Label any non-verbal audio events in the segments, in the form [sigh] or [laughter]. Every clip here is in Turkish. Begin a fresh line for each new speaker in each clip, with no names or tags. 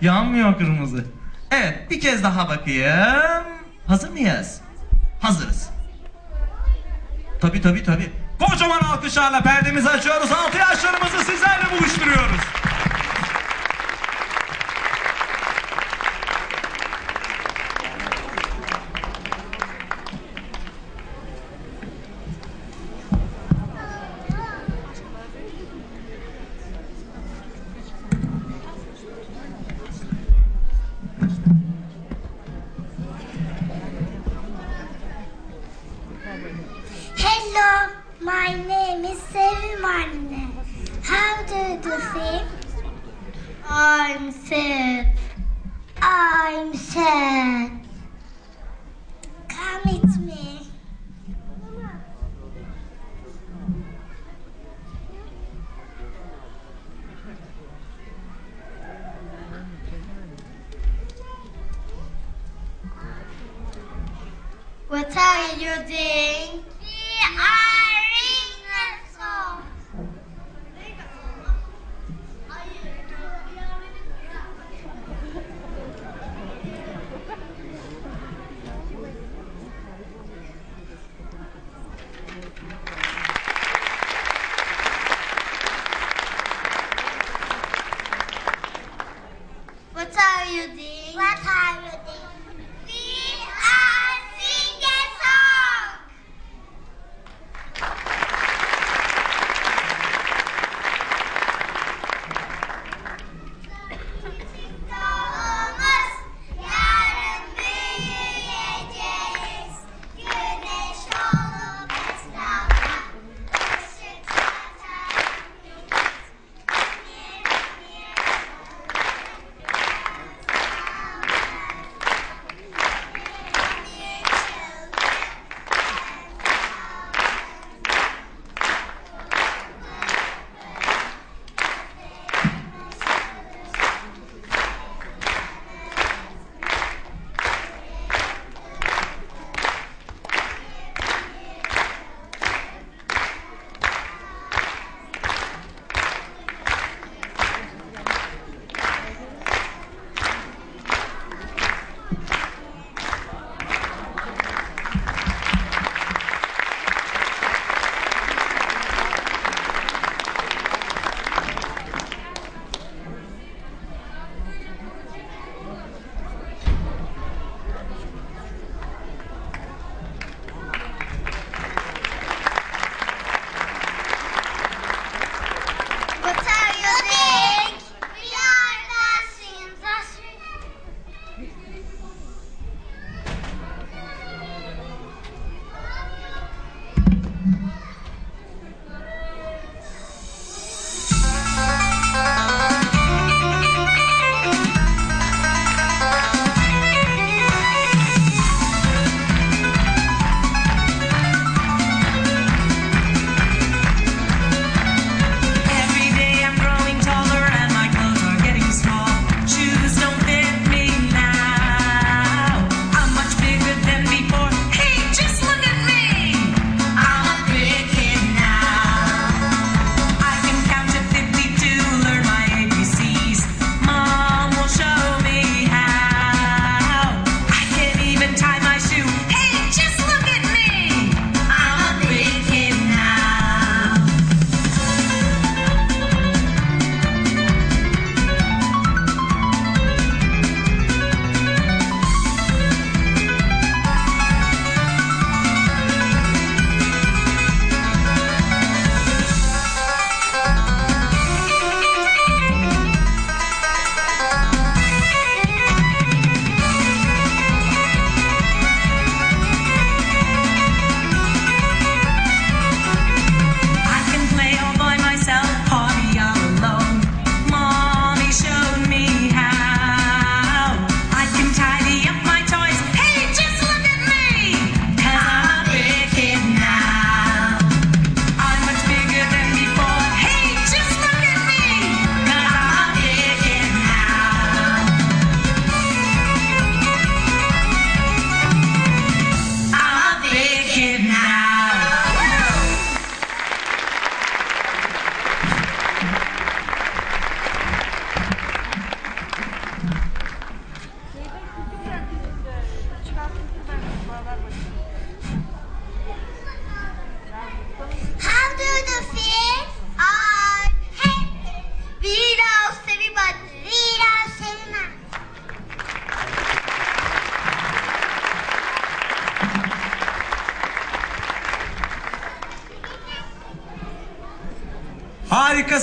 Yanmıyor kırmızı. Evet bir kez daha bakayım. Hazır mıyız? Hazırız. Tabi tabi tabi. Kocaman alkışlarla perdemizi açıyoruz. 6 yaşlarımızı sizlerle buluşturuyoruz.
My name is Sevim Anne. How do you do sing? I'm sad. I'm sad. Come with me. What are you doing?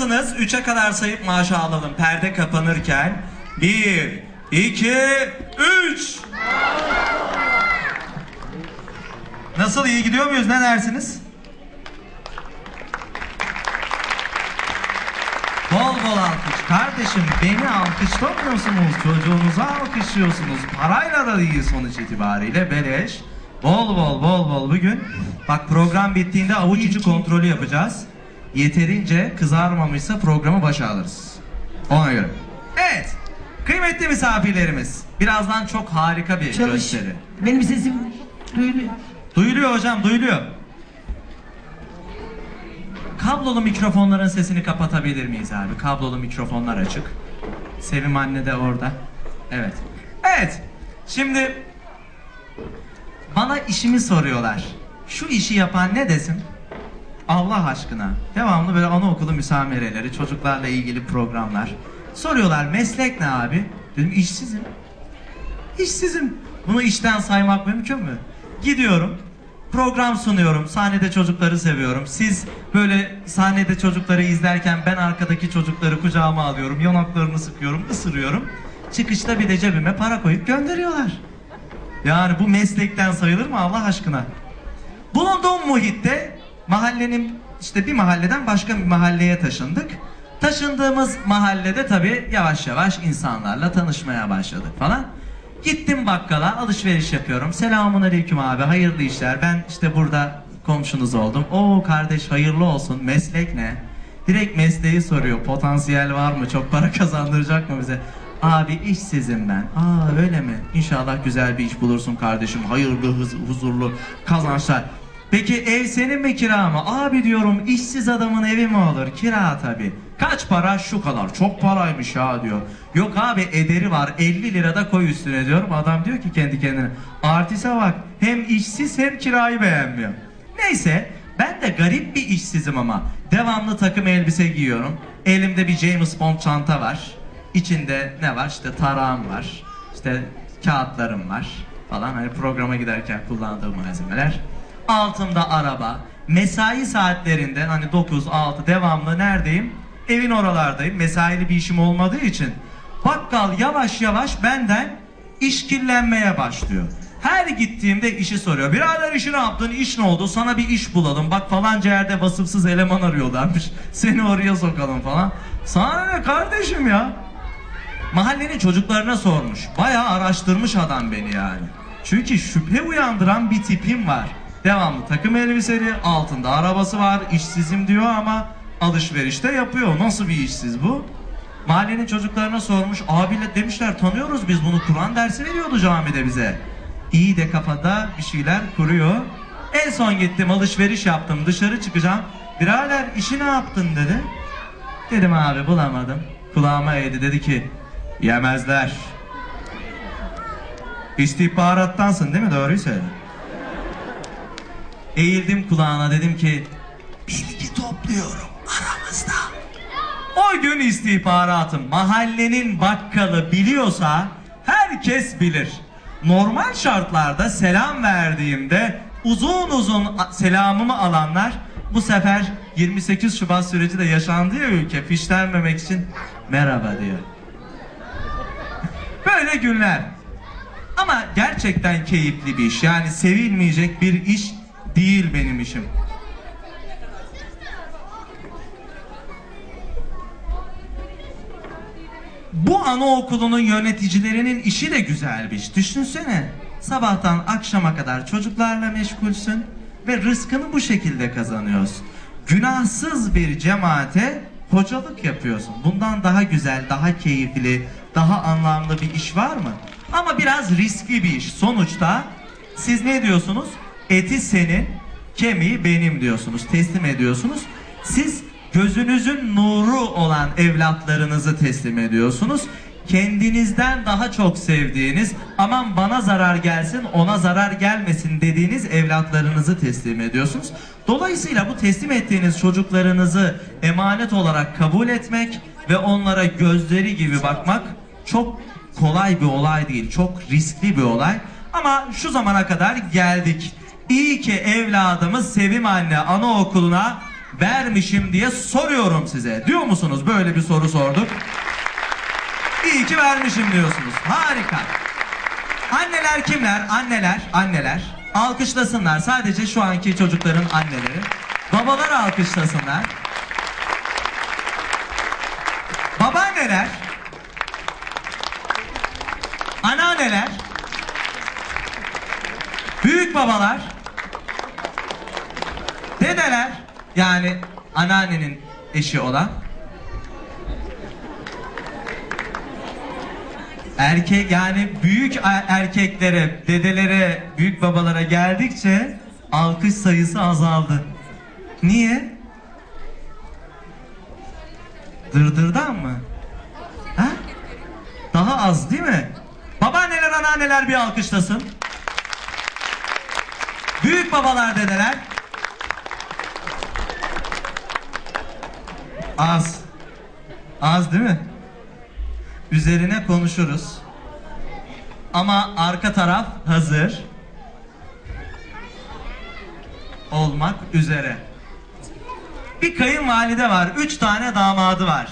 Harikasınız. Üçe kadar sayıp maaşı alalım. Perde kapanırken. Bir, iki, üç. Nasıl iyi gidiyor muyuz? Ne dersiniz? Bol bol alkış. Kardeşim beni alkışlamıyorsunuz. Çocuğunuzu alkışlıyorsunuz. Parayla da değil sonuç itibariyle. Beleş. Bol bol bol bol bugün. Bak program bittiğinde avuç içi kontrolü yapacağız. Yeterince kızarmamışsa programı başa alırız. Ona göre. Evet. Kıymetli misafirlerimiz. Birazdan çok harika bir
Çalış.
gösteri.
Benim sesim duyuluyor.
Duyuluyor hocam, duyuluyor. Kablolu mikrofonların sesini kapatabilir miyiz abi? Kablolu mikrofonlar açık. Sevim anne de orada. Evet. Evet. Şimdi bana işimi soruyorlar. Şu işi yapan ne desin? Allah aşkına. Devamlı böyle anaokulu müsamereleri, çocuklarla ilgili programlar. Soruyorlar meslek ne abi? Dedim işsizim. İşsizim. Bunu işten saymak mümkün mü? Gidiyorum. Program sunuyorum. Sahnede çocukları seviyorum. Siz böyle sahnede çocukları izlerken ben arkadaki çocukları kucağıma alıyorum. Yanaklarını sıkıyorum, ısırıyorum. Çıkışta bir de cebime para koyup gönderiyorlar. Yani bu meslekten sayılır mı Allah aşkına? Bulunduğum muhitte mahallenin işte bir mahalleden başka bir mahalleye taşındık. Taşındığımız mahallede tabii yavaş yavaş insanlarla tanışmaya başladık falan. Gittim bakkala alışveriş yapıyorum. Selamun aleyküm abi hayırlı işler. Ben işte burada komşunuz oldum. Oo kardeş hayırlı olsun. Meslek ne? Direkt mesleği soruyor. Potansiyel var mı? Çok para [laughs] kazandıracak mı bize? Abi işsizim ben. Aa öyle mi? İnşallah güzel bir iş bulursun kardeşim. Hayırlı, huz- huzurlu kazançlar. Peki ev senin mi kira mı? Abi diyorum işsiz adamın evi mi olur? Kira tabi. Kaç para? Şu kadar. Çok paraymış ya diyor. Yok abi ederi var 50 lirada koy üstüne diyorum. Adam diyor ki kendi kendine. Artiste bak hem işsiz hem kirayı beğenmiyor. Neyse ben de garip bir işsizim ama. Devamlı takım elbise giyiyorum. Elimde bir James Bond çanta var. İçinde ne var? İşte tarağım var. İşte kağıtlarım var falan. Hani programa giderken kullandığım malzemeler. Altımda araba. Mesai saatlerinden hani 9 6 devamlı neredeyim? Evin oralardayım. Mesaili bir işim olmadığı için bakkal yavaş yavaş benden işkillenmeye başlıyor. Her gittiğimde işi soruyor. Birader işi ne yaptın? İş ne oldu? Sana bir iş bulalım. Bak falanca yerde vasıfsız eleman arıyorlarmış. [laughs] Seni oraya sokalım falan. Sana ne kardeşim ya? Mahallenin çocuklarına sormuş. Bayağı araştırmış adam beni yani. Çünkü şüphe uyandıran bir tipim var. Devamlı takım elbiseli, altında arabası var, işsizim diyor ama alışverişte yapıyor. Nasıl bir işsiz bu? Mahallenin çocuklarına sormuş. Abiyle demişler tanıyoruz biz bunu Kur'an dersi veriyordu camide bize. İyi de kafada bir şeyler kuruyor. En son gittim alışveriş yaptım dışarı çıkacağım. Birader işi ne yaptın dedi. Dedim abi bulamadım. Kulağıma eğdi dedi ki yemezler. İstihbarattansın değil mi? Doğruyu söyle. Eğildim kulağına dedim ki bilgi topluyorum aramızda. O gün istihbaratım mahallenin bakkalı biliyorsa herkes bilir. Normal şartlarda selam verdiğimde uzun uzun selamımı alanlar bu sefer 28 Şubat süreci de yaşandı ya ülke fişlenmemek için merhaba diyor. Böyle günler. Ama gerçekten keyifli bir iş. Yani sevilmeyecek bir iş değil benim işim. Bu anaokulunun yöneticilerinin işi de güzelmiş. Düşünsene. Sabahtan akşama kadar çocuklarla meşgulsün ve rızkını bu şekilde kazanıyorsun. Günahsız bir cemaate hocalık yapıyorsun. Bundan daha güzel, daha keyifli, daha anlamlı bir iş var mı? Ama biraz riskli bir iş. Sonuçta siz ne diyorsunuz? Eti senin, kemiği benim diyorsunuz. Teslim ediyorsunuz. Siz gözünüzün nuru olan evlatlarınızı teslim ediyorsunuz. Kendinizden daha çok sevdiğiniz, aman bana zarar gelsin, ona zarar gelmesin dediğiniz evlatlarınızı teslim ediyorsunuz. Dolayısıyla bu teslim ettiğiniz çocuklarınızı emanet olarak kabul etmek ve onlara gözleri gibi bakmak çok kolay bir olay değil. Çok riskli bir olay. Ama şu zamana kadar geldik. İyi ki evladımız Sevim Anne Anaokulu'na vermişim diye soruyorum size. Diyor musunuz böyle bir soru sorduk? İyi ki vermişim diyorsunuz. Harika. Anneler kimler? Anneler, anneler. Alkışlasınlar. Sadece şu anki çocukların anneleri. Babalar alkışlasınlar. Babaanneler. Anneanneler. Büyük babalar. Dedeler. Yani anneannenin eşi olan. Erkek yani büyük er- erkeklere, dedelere, büyük babalara geldikçe alkış sayısı azaldı. Niye? Dırdırdan mı? Ha? Daha az değil mi? Babaanneler, anneanneler bir alkışlasın. Büyük babalar, dedeler. Az. Az değil mi? Üzerine konuşuruz. Ama arka taraf hazır. Olmak üzere. Bir kayınvalide var. Üç tane damadı var.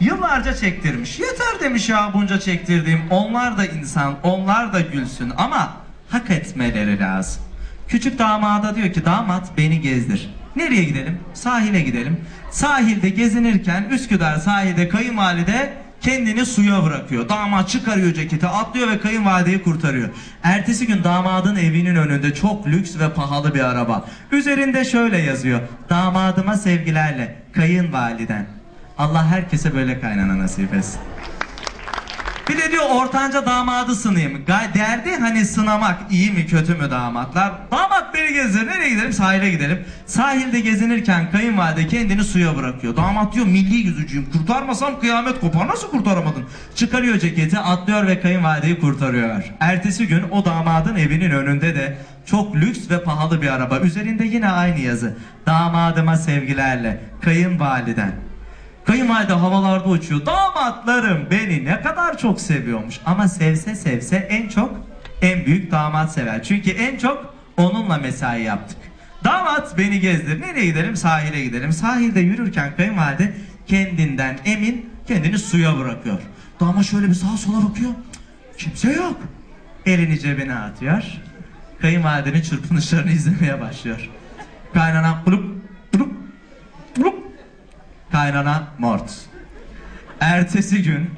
Yıllarca çektirmiş. Yeter demiş ya bunca çektirdiğim. Onlar da insan, onlar da gülsün ama hak etmeleri lazım. Küçük damada diyor ki damat beni gezdir. Nereye gidelim? Sahile gidelim. Sahilde gezinirken Üsküdar sahilde kayınvalide kendini suya bırakıyor. Damat çıkarıyor ceketi, atlıyor ve kayınvalideyi kurtarıyor. Ertesi gün damadın evinin önünde çok lüks ve pahalı bir araba. Üzerinde şöyle yazıyor. Damadıma sevgilerle kayınvaliden. Allah herkese böyle kaynana nasip etsin. Bir de diyor ortanca damadı sınayım. Derdi hani sınamak iyi mi kötü mü damatlar. Damat beni gezdir nereye gidelim sahile gidelim. Sahilde gezinirken kayınvalide kendini suya bırakıyor. Damat diyor milli yüzücüyüm kurtarmasam kıyamet kopar nasıl kurtaramadın? Çıkarıyor ceketi atlıyor ve kayınvalideyi kurtarıyor. Ertesi gün o damadın evinin önünde de çok lüks ve pahalı bir araba. Üzerinde yine aynı yazı. Damadıma sevgilerle kayınvaliden. Kayınvalide havalarda uçuyor. Damatlarım beni ne kadar çok seviyormuş. Ama sevse sevse en çok en büyük damat sever. Çünkü en çok onunla mesai yaptık. Damat beni gezdir. Nereye gidelim? Sahile gidelim. Sahilde yürürken kayınvalide kendinden emin kendini suya bırakıyor. Damat şöyle bir sağa sola bakıyor. Kimse yok. Elini cebine atıyor. Kayınvalidenin çırpınışlarını izlemeye başlıyor. Kaynana bulup bulup bulup kaynana mort. Ertesi gün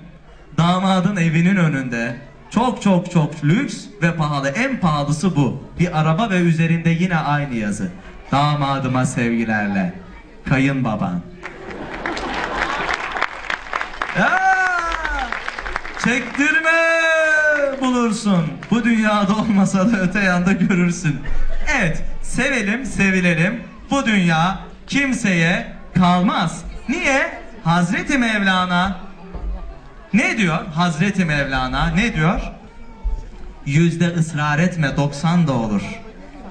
damadın evinin önünde çok çok çok lüks ve pahalı en pahalısı bu. Bir araba ve üzerinde yine aynı yazı. Damadıma sevgilerle. Kayınbaban. Çektirme bulursun. Bu dünyada olmasa da öte yanda görürsün. Evet, sevelim, sevilelim. Bu dünya kimseye kalmaz. Niye? Hazreti Mevlana ne diyor? Hazreti Mevlana ne diyor? Yüzde ısrar etme 90 da olur.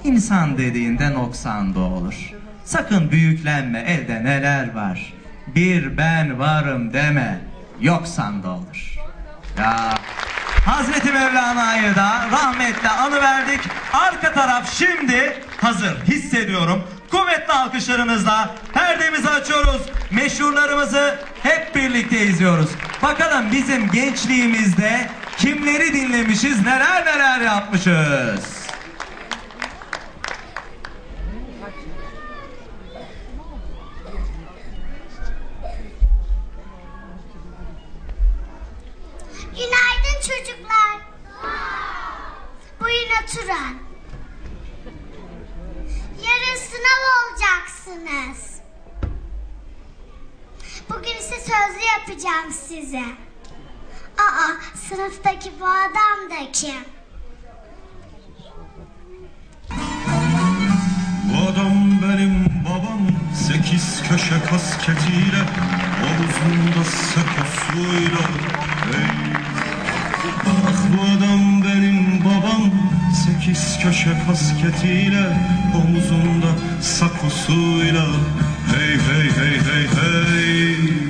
İnsan dediğinde noksan da olur. Sakın büyüklenme elde neler var. Bir ben varım deme. Yoksan da olur. Ya Hazreti Mevlana'yı da rahmetle anıverdik. Arka taraf şimdi hazır hissediyorum. Kuvvetli alkışlarınızla perdemizi açıyoruz. Meşhurlarımızı hep birlikte izliyoruz. Bakalım bizim gençliğimizde kimleri dinlemişiz, neler neler yapmışız.
Sekiz köşe kasketiyle Omuzunda sakosuyla hey. Ah bu adam benim babam. Sekiz köşe kasketiyle Omuzunda sakosuyla Hey hey hey hey hey